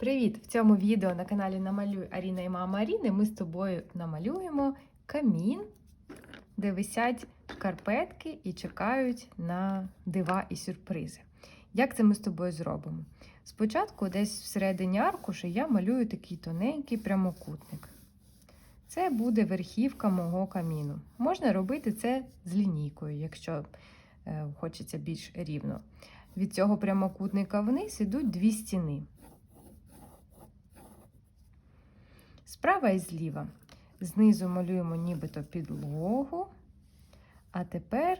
Привіт! В цьому відео на каналі Намалюй Аріна і мама Аріни ми з тобою намалюємо камін, де висять шкарпетки і чекають на дива і сюрпризи. Як це ми з тобою зробимо? Спочатку, десь всередині аркуша, я малюю такий тоненький прямокутник. Це буде верхівка мого каміну. Можна робити це з лінійкою, якщо е, хочеться більш рівно. Від цього прямокутника вниз ідуть дві стіни. Справа і зліва. Знизу малюємо нібито підлогу, а тепер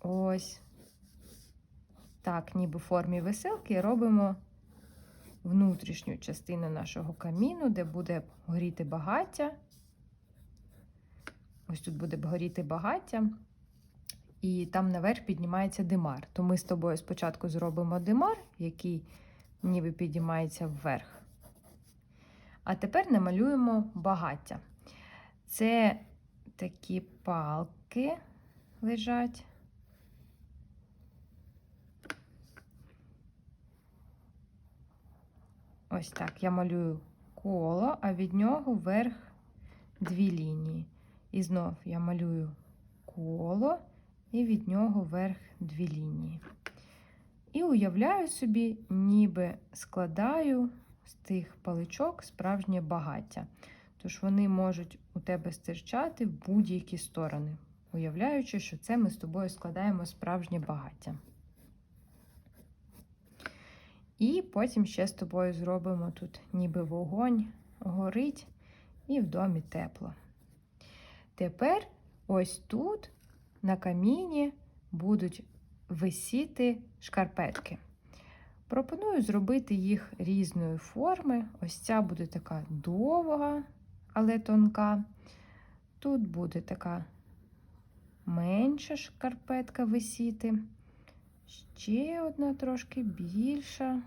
ось так, ніби в формі веселки, робимо внутрішню частину нашого каміну, де буде горіти багаття. Ось тут буде горіти багаття, і там наверх піднімається димар. То ми з тобою спочатку зробимо димар, який ніби піднімається вверх. А тепер намалюємо багаття. Це такі палки лежать. Ось так. Я малюю коло, а від нього вверх дві лінії. І знов я малюю коло, і від нього вверх дві лінії. І уявляю собі, ніби складаю з тих паличок справжнє багаття. Тож вони можуть у тебе стирчати в будь-які сторони, уявляючи, що це ми з тобою складаємо справжнє багаття. І потім ще з тобою зробимо тут ніби вогонь горить, і в домі тепло. Тепер ось тут на каміні будуть висіти шкарпетки. Пропоную зробити їх різної форми. Ось ця буде така довга, але тонка. Тут буде така менша шкарпетка висіти. Ще одна трошки більша.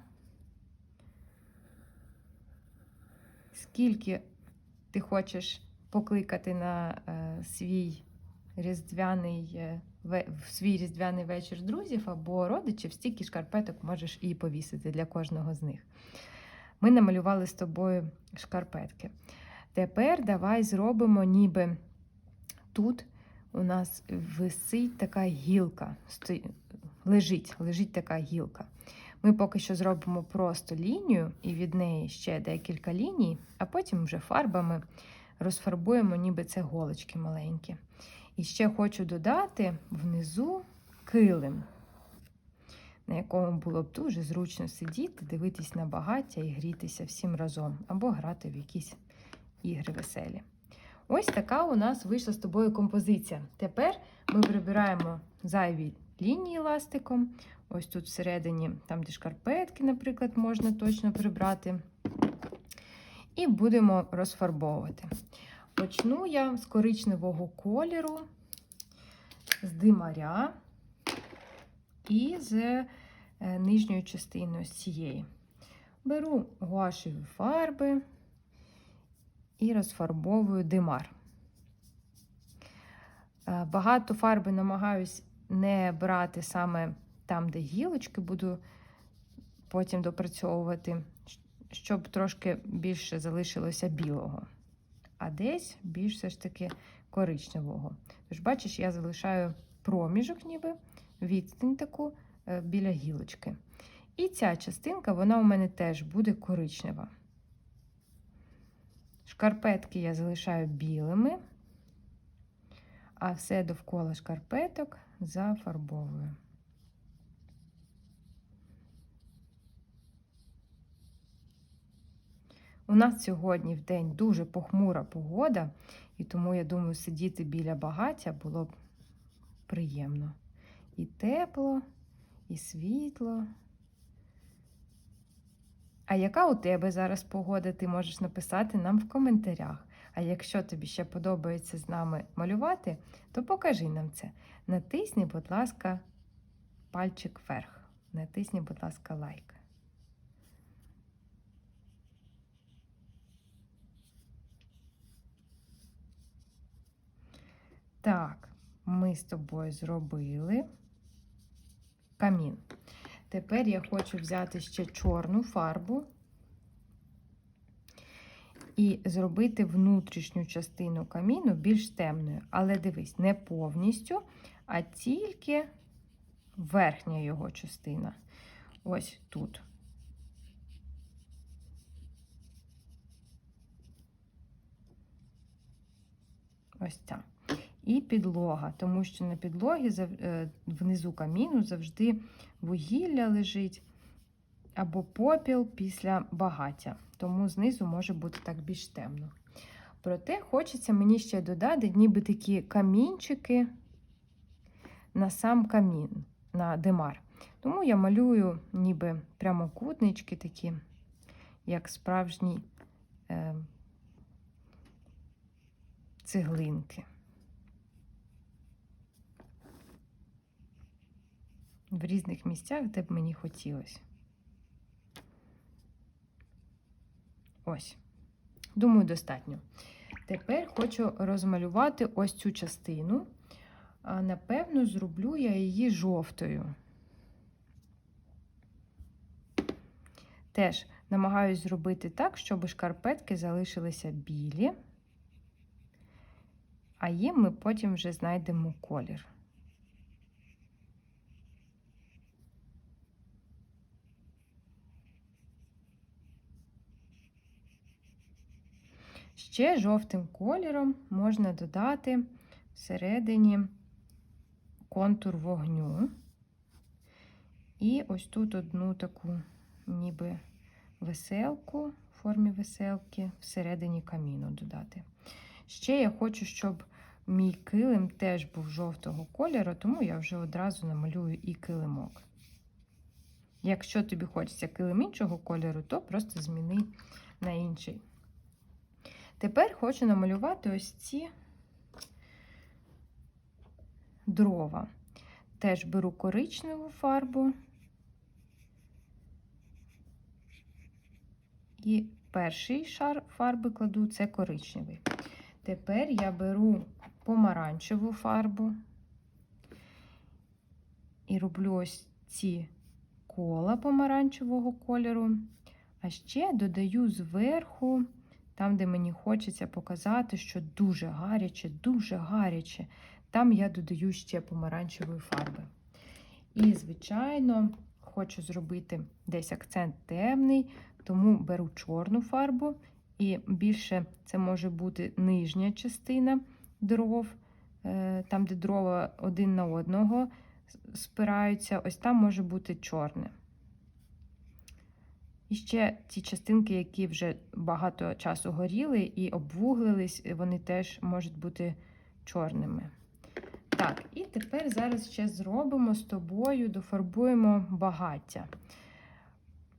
Скільки ти хочеш покликати на е, свій різдвяний е, в свій різдвяний вечір друзів або родичів, стільки шкарпеток можеш і повісити для кожного з них. Ми намалювали з тобою шкарпетки. Тепер давай зробимо, ніби тут у нас висить така гілка, лежить, лежить така гілка. Ми поки що зробимо просто лінію, і від неї ще декілька ліній, а потім вже фарбами розфарбуємо, ніби це голочки маленькі. І ще хочу додати внизу килим, на якому було б дуже зручно сидіти, дивитись на багаття і грітися всім разом, або грати в якісь ігри веселі. Ось така у нас вийшла з тобою композиція. Тепер ми прибираємо зайві лінії ластиком. Ось тут всередині, там, де шкарпетки, наприклад, можна точно прибрати. І будемо розфарбовувати. Почну я з коричневого кольору, з димаря і з е, нижньої частини з цієї. Беру гуашеві фарби і розфарбовую димар. Е, багато фарби намагаюсь не брати саме там, де гілочки, буду потім допрацьовувати, щоб трошки більше залишилося білого а десь більш все ж таки коричневого. Тож, бачиш, я залишаю проміжок, ніби відстань таку е, біля гілочки. І ця частинка, вона у мене теж буде коричнева. Шкарпетки я залишаю білими, а все довкола шкарпеток зафарбовую. У нас сьогодні в день дуже похмура погода, і тому, я думаю, сидіти біля багаття було б приємно. І тепло, і світло. А яка у тебе зараз погода, ти можеш написати нам в коментарях. А якщо тобі ще подобається з нами малювати, то покажи нам це. Натисни, будь ласка, пальчик вверх. Натисни, будь ласка, лайк. Так, ми з тобою зробили камін. Тепер я хочу взяти ще чорну фарбу і зробити внутрішню частину каміну більш темною. Але дивись, не повністю, а тільки верхня його частина. Ось тут. Ось ця. І підлога, тому що на підлогі е, внизу каміну завжди вугілля лежить або попіл після багаття, тому знизу може бути так більш темно. Проте хочеться мені ще додати ніби такі камінчики на сам камін, на димар. Тому я малюю ніби прямокутнички такі, як справжні е, цеглинки. В різних місцях, де б мені хотілося. Ось. Думаю, достатньо. Тепер хочу розмалювати ось цю частину. А, Напевно, зроблю я її жовтою. Теж намагаюсь зробити так, щоб шкарпетки залишилися білі, а їм ми потім вже знайдемо колір. Ще жовтим кольором можна додати всередині контур вогню. І ось тут одну таку ніби веселку в формі веселки всередині каміну додати. Ще я хочу, щоб мій килим теж був жовтого кольору, тому я вже одразу намалюю і килимок. Якщо тобі хочеться килим іншого кольору, то просто зміни на інший. Тепер хочу намалювати ось ці дрова. Теж беру коричневу фарбу і перший шар фарби кладу це коричневий. Тепер я беру помаранчеву фарбу і роблю ось ці кола помаранчевого кольору, а ще додаю зверху. Там, де мені хочеться показати, що дуже гаряче, дуже гаряче. Там я додаю ще помаранчевої фарби. І, звичайно, хочу зробити десь акцент темний, тому беру чорну фарбу. І більше це може бути нижня частина дров, е, там, де дрова один на одного спираються, ось там може бути чорне. І ще ті частинки, які вже багато часу горіли і обвуглились, вони теж можуть бути чорними. Так, і тепер зараз ще зробимо з тобою, дофарбуємо багаття.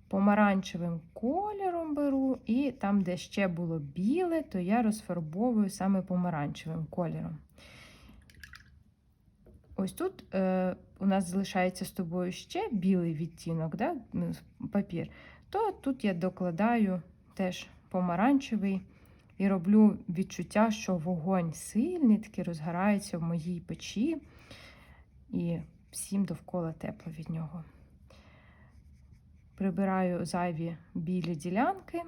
Помаранчевим кольором беру, і там, де ще було біле, то я розфарбовую саме помаранчевим кольором. Ось тут е, у нас залишається з тобою ще білий відтінок, да? папір то тут я докладаю теж помаранчевий і роблю відчуття, що вогонь сильний, такий розгорається в моїй печі, і всім довкола тепло від нього. Прибираю зайві білі ділянки.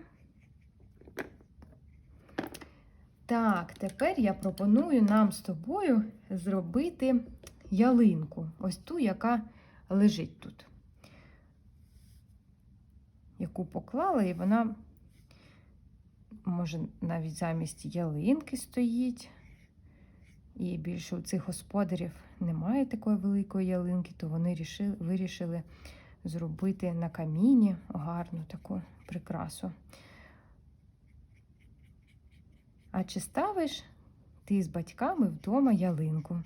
Так, тепер я пропоную нам з тобою зробити ялинку, ось ту, яка лежить тут яку поклала, і вона, може, навіть замість ялинки стоїть. І більше у цих господарів немає такої великої ялинки, то вони рішили, вирішили зробити на каміні гарну таку прикрасу. А чи ставиш ти з батьками вдома ялинку?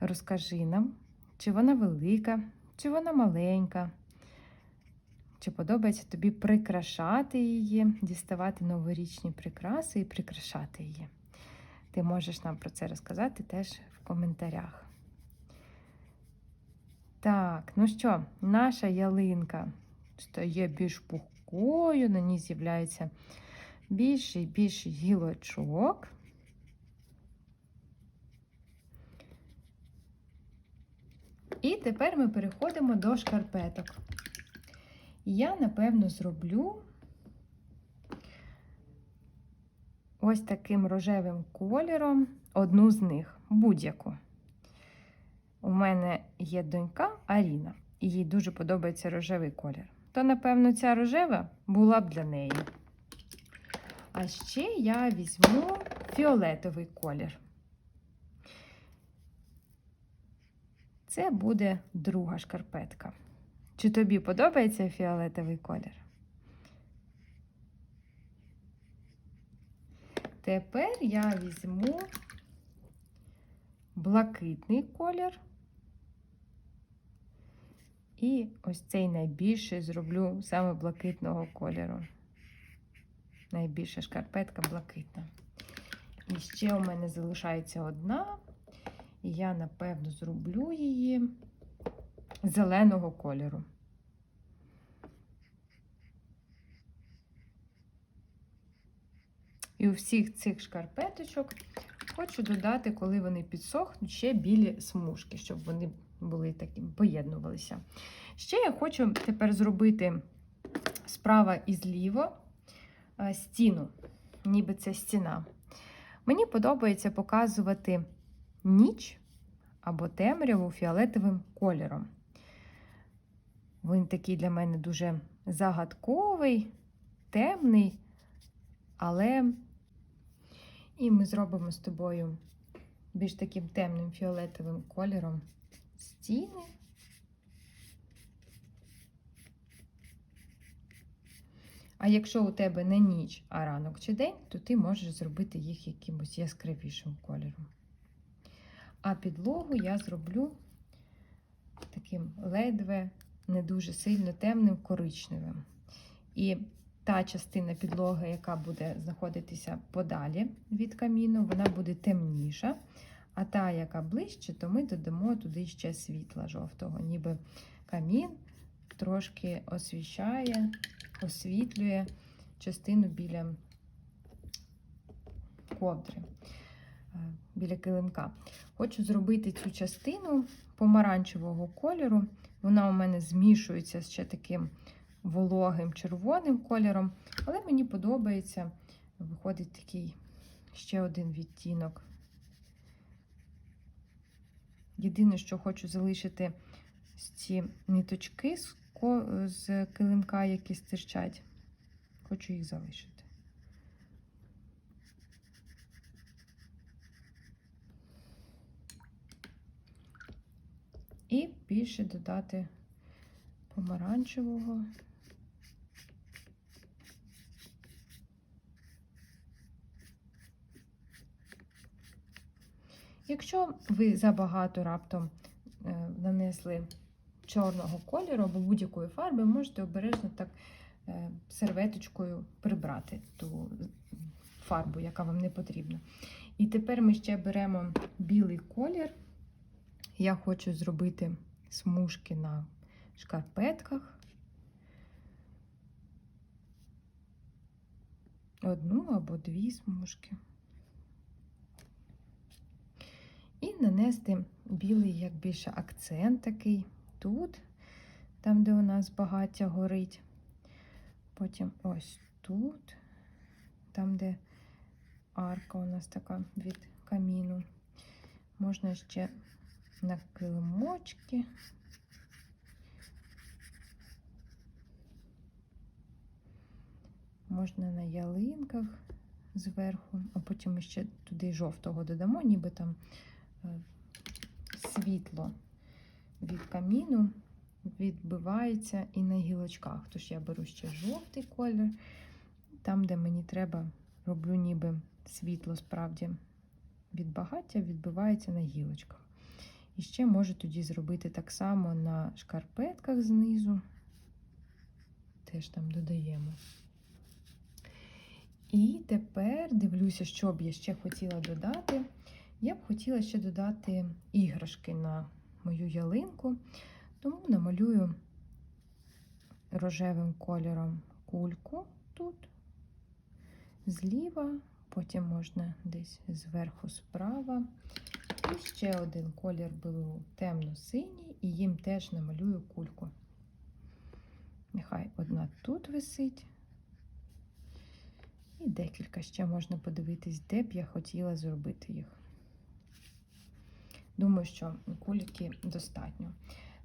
Розкажи нам, чи вона велика, чи вона маленька. Чи подобається тобі прикрашати її, діставати новорічні прикраси і прикрашати її? Ти можеш нам про це розказати теж в коментарях. Так, ну що, наша ялинка стає більш пухкою, на ній з'являється більше і більше гілочок. І тепер ми переходимо до шкарпеток. Я, напевно, зроблю ось таким рожевим кольором одну з них, будь-яку. У мене є донька Аріна, і їй дуже подобається рожевий колір. То, напевно, ця рожева була б для неї. А ще я візьму фіолетовий колір. Це буде друга шкарпетка. Чи тобі подобається фіолетовий колір? Тепер я візьму блакитний колір. І ось цей найбільший зроблю саме блакитного кольору. Найбільша шкарпетка блакитна. І ще у мене залишається одна. І я, напевно, зроблю її зеленого кольору. І у всіх цих шкарпеточок хочу додати, коли вони підсохнуть, ще білі смужки, щоб вони були таким, поєднувалися. Ще я хочу тепер зробити справа і зліво е, стіну, ніби це стіна. Мені подобається показувати ніч або темряву фіолетовим кольором. Він такий для мене дуже загадковий, темний, але і ми зробимо з тобою більш таким темним фіолетовим кольором стіни. А якщо у тебе не ніч, а ранок чи день, то ти можеш зробити їх якимось яскравішим кольором. А підлогу я зроблю таким ледве не дуже сильно темним коричневим. І та частина підлоги, яка буде знаходитися подалі від каміну, вона буде темніша. А та, яка ближче, то ми додамо туди ще світла жовтого, ніби камін трошки освіщає, освітлює частину біля ковдри, біля килимка. Хочу зробити цю частину помаранчевого кольору. Вона у мене змішується з ще таким вологим червоним кольором, але мені подобається, виходить такий ще один відтінок. Єдине, що хочу залишити ці ниточки з, килимка, які стирчать, хочу їх залишити. І більше додати помаранчевого. Якщо ви забагато раптом е, нанесли чорного кольору або будь-якої фарби, можете обережно так е, серветочкою прибрати ту фарбу, яка вам не потрібна. І тепер ми ще беремо білий колір. Я хочу зробити смужки на шкарпетках. Одну або дві смужки. І нанести білий, як більше акцент такий тут, там, де у нас багаття горить. Потім ось тут, там, де арка у нас така від каміну. Можна ще на килимочки. Можна на ялинках зверху, а потім ще туди жовтого додамо, ніби там е, світло від каміну відбивається і на гілочках. Тож я беру ще жовтий колір, там, де мені треба, роблю ніби світло справді від багаття, відбивається на гілочках. І ще можу тоді зробити так само на шкарпетках знизу. Теж там додаємо. І тепер дивлюся, що б я ще хотіла додати. Я б хотіла ще додати іграшки на мою ялинку, тому намалюю рожевим кольором кульку тут, зліва, потім можна десь зверху справа. І ще один колір беру темно-синій і їм теж намалюю кульку. Нехай одна тут висить. І декілька ще можна подивитись, де б я хотіла зробити їх. Думаю, що кульки достатньо.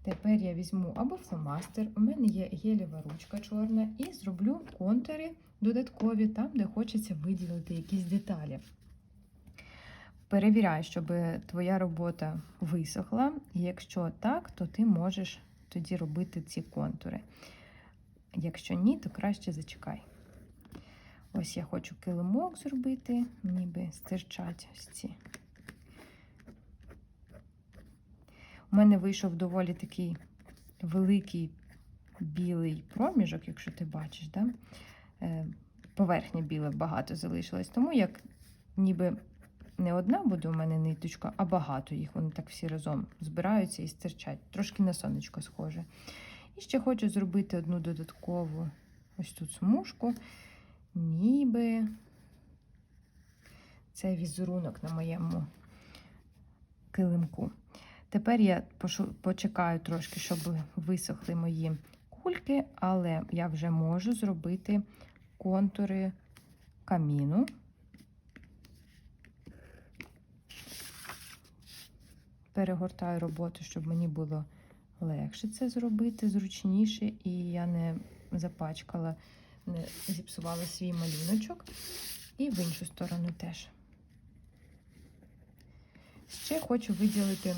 Тепер я візьму або фломастер, у мене є гелєва ручка чорна, і зроблю контури додаткові там, де хочеться виділити якісь деталі. Перевіряй, щоб твоя робота висохла, і якщо так, то ти можеш тоді робити ці контури. Якщо ні, то краще зачекай. Ось я хочу килимок зробити, ніби стирчать ось ці. У мене вийшов доволі такий великий білий проміжок, якщо ти бачиш, да? Е, поверхня біла багато залишилось. Тому як ніби не одна буде у мене ниточка, а багато їх. Вони так всі разом збираються і стирчать. Трошки на сонечко схоже. І ще хочу зробити одну додаткову ось тут смужку, ніби це візерунок на моєму килимку. Тепер я почекаю трошки, щоб висохли мої кульки, але я вже можу зробити контури каміну. Перегортаю роботу, щоб мені було легше це зробити, зручніше, і я не запачкала, не зіпсувала свій малюночок. І в іншу сторону теж. Ще хочу виділити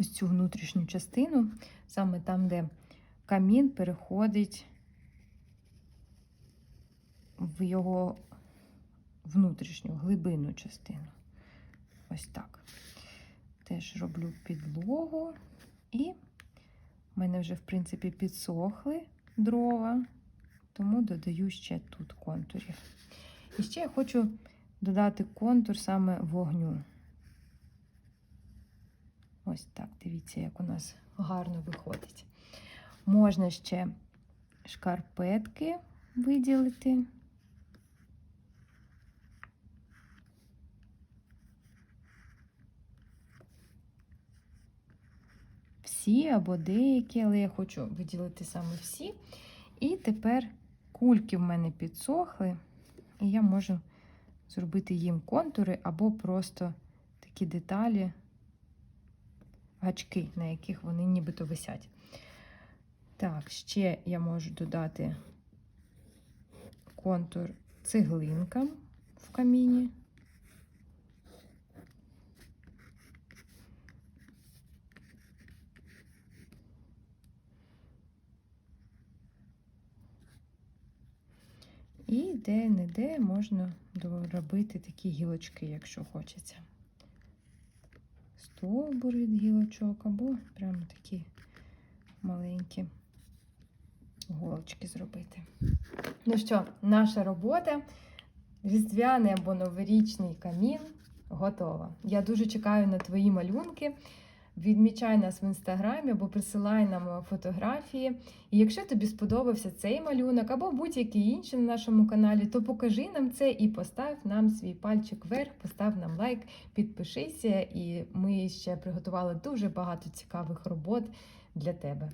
ось цю внутрішню частину, саме там, де камін переходить в його внутрішню глибинну частину. Ось так. Теж роблю підлогу, і в мене вже, в принципі, підсохли дрова, тому додаю ще тут контурів. І ще я хочу додати контур саме вогню. Ось так, дивіться, як у нас гарно виходить. Можна ще шкарпетки виділити. Всі або деякі, але я хочу виділити саме всі. І тепер кульки в мене підсохли, і я можу зробити їм контури або просто такі деталі гачки, на яких вони нібито висять. Так, ще я можу додати контур цеглинкам в каміні. І де-не-де можна доробити такі гілочки, якщо хочеться стовбури від гілочок, або прямо такі маленькі голочки зробити. Ну що, наша робота, різдвяний або новорічний камін готова. Я дуже чекаю на твої малюнки. Відмічай нас в інстаграмі або присилай нам фотографії. І якщо тобі сподобався цей малюнок або будь-який інший на нашому каналі, то покажи нам це і постав нам свій пальчик вверх, постав нам лайк, підпишися, і ми ще приготували дуже багато цікавих робот для тебе.